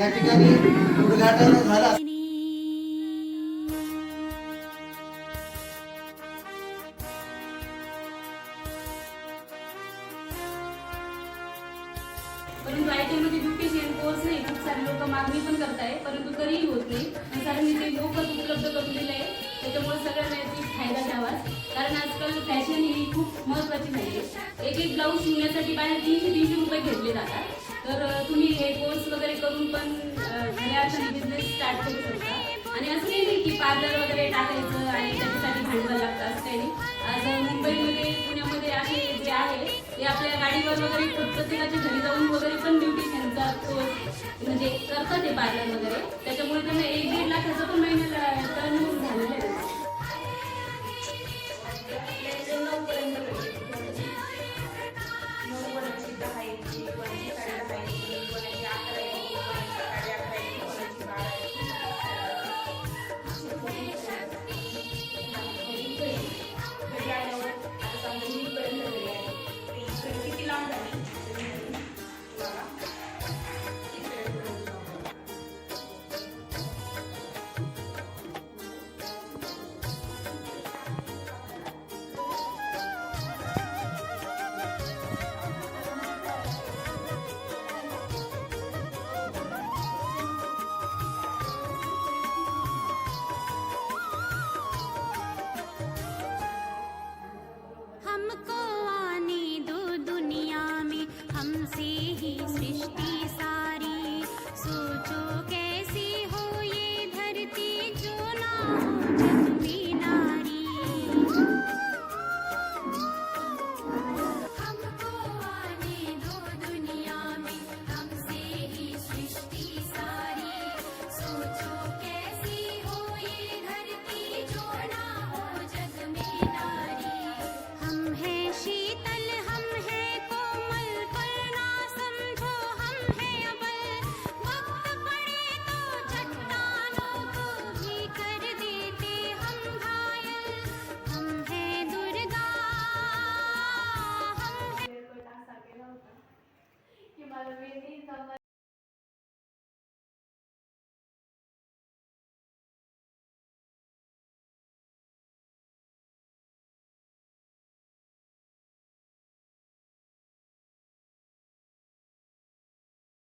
या ठिकाणी उद्घाटन झाला. परंतु आय टी मध्ये ब्युटिशियन कोर्स नाही खूप सारे लोक मागणी पण करताय परंतु तरीही होत नाही. आणि सरांनी ते मोफत उपलब्ध करून दिलं आहे त्याच्यामुळे सगळ्यांना याची फायदा घ्यावा कारण आजकाल फॅशन ही खूप महत्त्वाची झाली आहे एक एक ब्लाऊज शिवण्यासाठी बाहेर तीनशे तीनशे रुपये घेतले जातात. तर तुम्ही हे कोर्स वगैरे करून पण बिझनेस स्टार्ट करू शकता. आणि असं नाही की पार्लर वगैरे टाकायचं आणि त्याच्यासाठी भांडवल लागतं असं काही नाही. आज मुंबईमध्ये पुण्यामध्ये असे जे आहे ते आपल्या गाडीवर वगैरे प्रत्येकाच्या घरी जाऊन वगैरे Hallelujah.